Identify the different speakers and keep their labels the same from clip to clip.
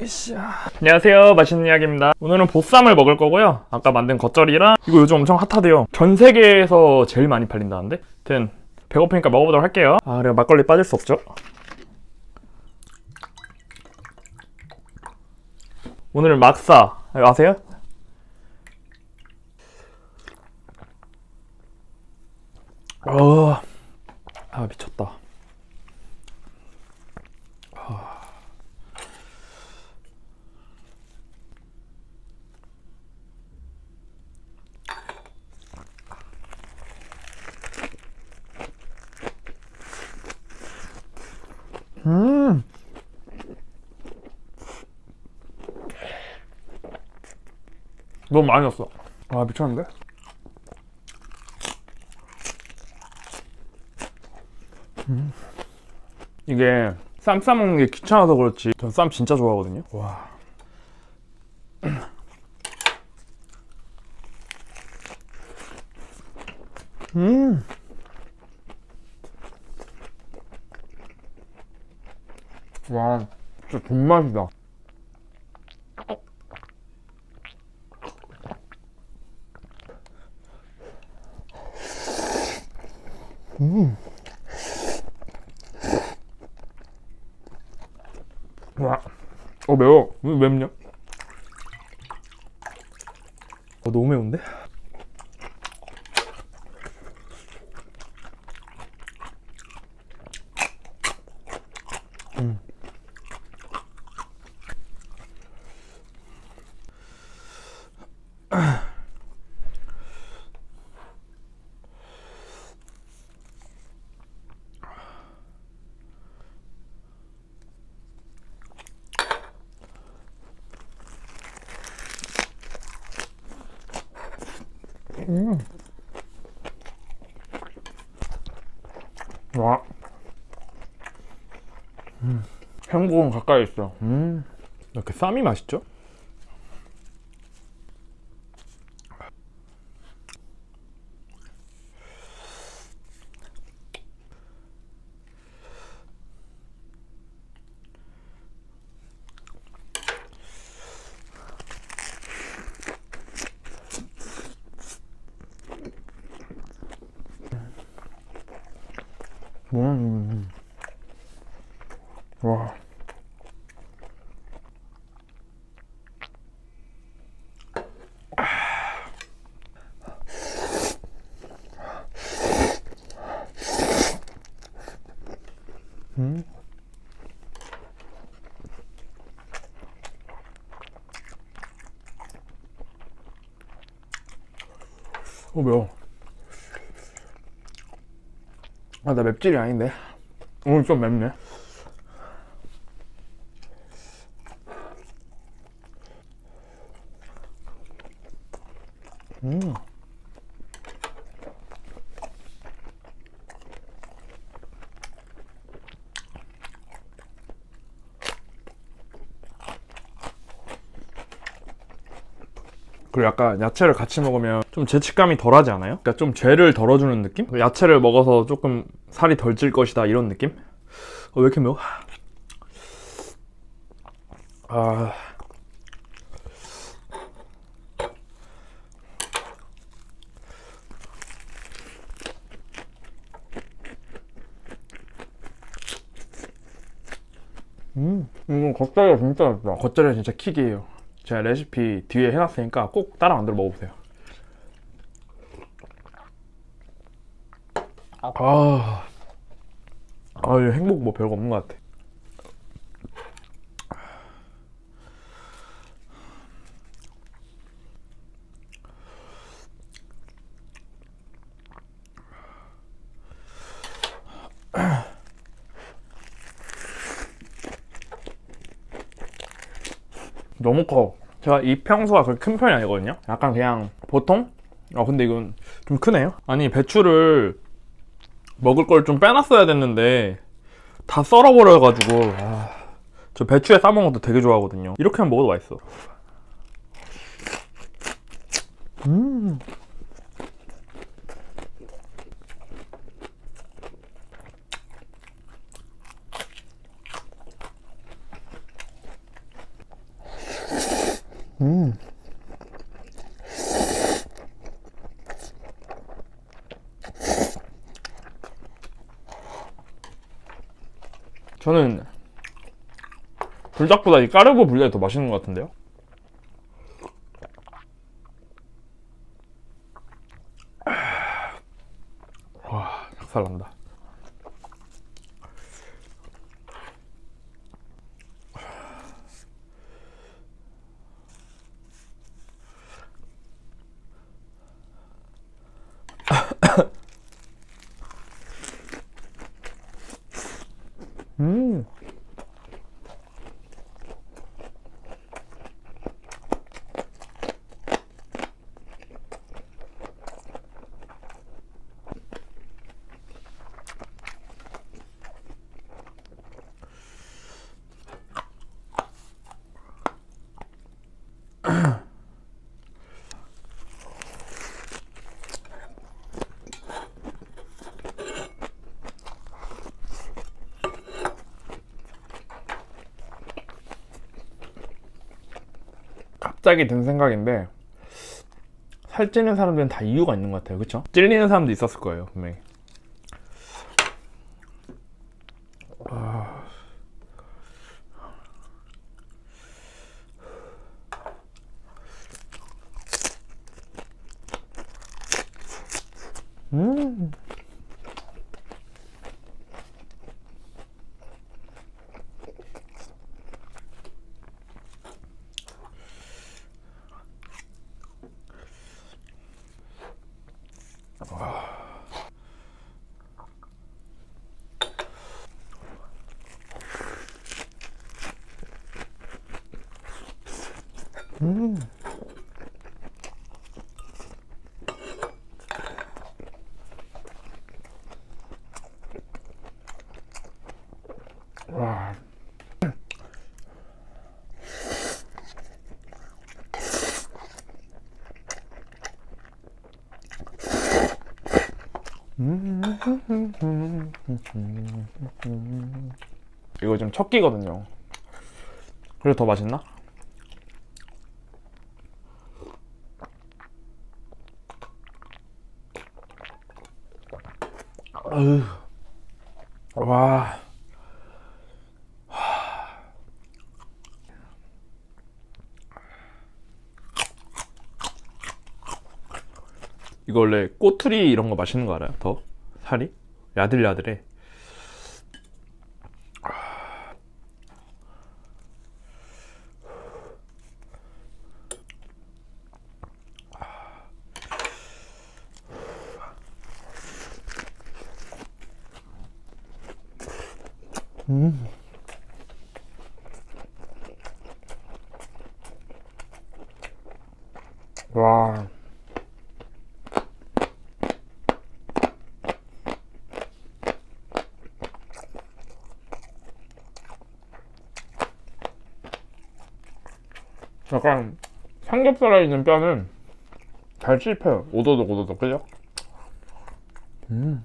Speaker 1: 으쌰. 안녕하세요 맛있는 이야기입니다. 오늘은 보쌈을 먹을 거고요. 아까 만든 겉절이랑 이거 요즘 엄청 핫하대요. 전 세계에서 제일 많이 팔린다는데? 아무튼 배고프니까 먹어보도록 할게요. 아 그리고 막걸리 빠질 수 없죠? 오늘은 막사. 아세요? 어, 아 미쳤다 너무 많이 넣었어. 아, 미쳤는데? 음. 이게 쌈 싸먹는 게 귀찮아서 그렇지. 전 쌈 진짜 좋아하거든요. 와. 음. 와, 진짜 존맛이다. 음. 와, 어 매워. 왜 맵냐? 어 너무 매운데? 와. 음. 행복은 가까이 있어. 음. 이렇게 쌈이 맛있죠? 음. 와. 음. 어 매워. 아, 나 맵찔이 아닌데. 오늘 좀 맵네. 음. 그리고 약간 야채를 같이 먹으면 좀 죄책감이 덜하지 않아요? 그러니까 좀 죄를 덜어주는 느낌? 야채를 먹어서 조금 살이 덜 찔 것이다 이런 느낌? 어, 왜 이렇게 매워? 아... 음, 이거 겉절이가 진짜 맛있다. 겉절이가 진짜 킥이에요. 제가 레시피 뒤에 해놨으니까 꼭 따라 만들어 먹어보세요. 아, 아, 이 행복 뭐 별거 없는 것 같아. 너무 커. 제가 이 평소가 그렇게 큰 편이 아니거든요. 약간 그냥 보통? 아 근데 이건 좀 크네요. 아니 배추를 먹을 걸 좀 빼놨어야 됐는데 다 썰어버려가지고 아, 저 배추에 싸먹는 것도 되게 좋아하거든요. 이렇게 하면 먹어도 맛있어. 음. 음. 저는 불닭보다 이 까르보 불닭이 더 맛있는 것 같은데요? 와, 작살난다. 음. 갑자기 든 생각인데 살찌는 사람들은 다 이유가 있는 것 같아요 그쵸? 찔리는 사람도 있었을 거예요 분명히 아. 음. 와. 이거 지금 첫 끼거든요. 그래서 더 맛있나? 어휴. 와. 이거 원래 꼬투리 이런 거 맛있는 거 알아요? 더? 살이? 야들야들해. 와. 약간 삼겹살에 있는 뼈는 잘 씹혀요. 오도독 오도독 그죠? 음.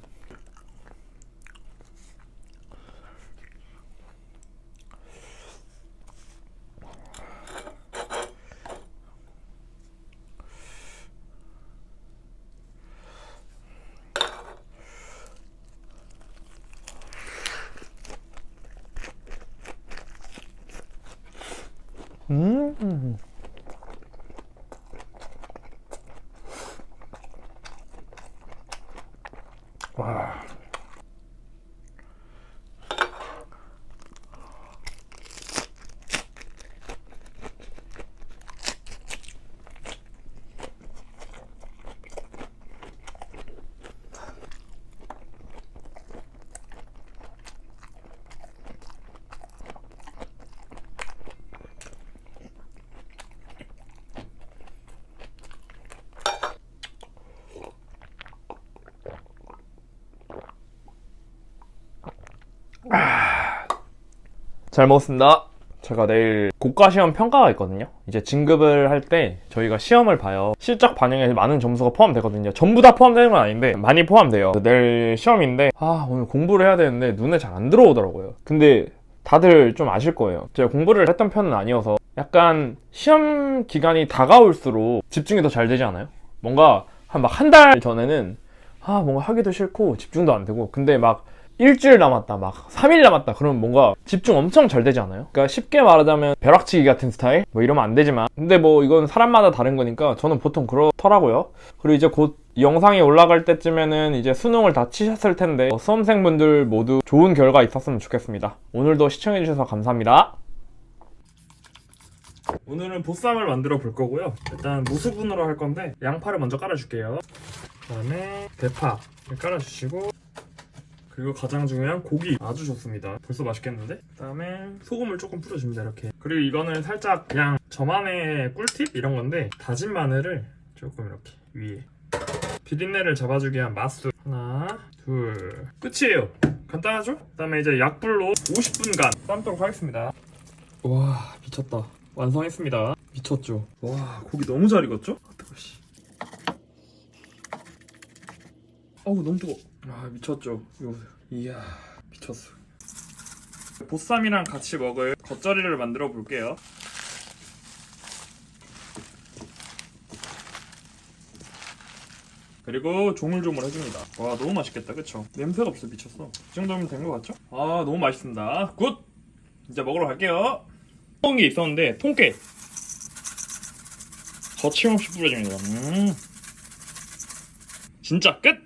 Speaker 1: 음. 와. 잘 먹었습니다. 제가 내일 고가 시험 평가가 있거든요. 이제 진급을 할 때 저희가 시험을 봐요. 실적 반영에 많은 점수가 포함되거든요. 전부 다 포함되는 건 아닌데 많이 포함돼요. 내일 시험인데 아 오늘 공부를 해야 되는데 눈에 잘 안 들어오더라고요. 근데 다들 좀 아실 거예요. 제가 공부를 했던 편은 아니어서 약간 시험 기간이 다가올수록 집중이 더 잘 되지 않아요? 뭔가 한 막 한 달 전에는 아 뭔가 하기도 싫고 집중도 안 되고 근데 막 일주일 남았다 막. 3일 남았다. 그러면 뭔가 집중 엄청 잘 되지 않아요? 그러니까 쉽게 말하자면 벼락치기 같은 스타일? 뭐 이러면 안 되지만. 근데 뭐 이건 사람마다 다른 거니까 저는 보통 그렇더라고요. 그리고 이제 곧 영상이 올라갈 때쯤에는 이제 수능을 다 치셨을 텐데 어, 수험생분들 모두 좋은 결과 있었으면 좋겠습니다. 오늘도 시청해주셔서 감사합니다. 오늘은 보쌈을 만들어 볼 거고요. 일단 무수분으로 할 건데 양파를 먼저 깔아줄게요. 그 다음에 대파를 깔아주시고 그리고 가장 중요한 고기. 아주 좋습니다. 벌써 맛있겠는데? 그 다음에 소금을 조금 뿌려줍니다 이렇게. 그리고 이거는 살짝 그냥 저만의 꿀팁? 이런 건데 다진 마늘을 조금 이렇게 위에. 비린내를 잡아주기 위한 맛술. 하나 둘. 끝이에요. 간단하죠? 그 다음에 이제 약불로 50분간 삶도록 하겠습니다. 와 미쳤다. 완성했습니다. 미쳤죠? 와 고기 너무 잘 익었죠? 아 뜨거 씨 어우 너무 뜨거 아 미쳤죠. 이거 이야 미쳤어. 보쌈이랑 같이 먹을 겉절이를 만들어 볼게요. 그리고 조물조물 해줍니다. 와 너무 맛있겠다. 그쵸? 냄새가 없어. 미쳤어. 이 정도면 된 것 같죠? 아 너무 맛있습니다. 굿! 이제 먹으러 갈게요. 먹은 게 있었는데 통깨! 거침없이 뿌려줍니다. 음. 진짜 끝!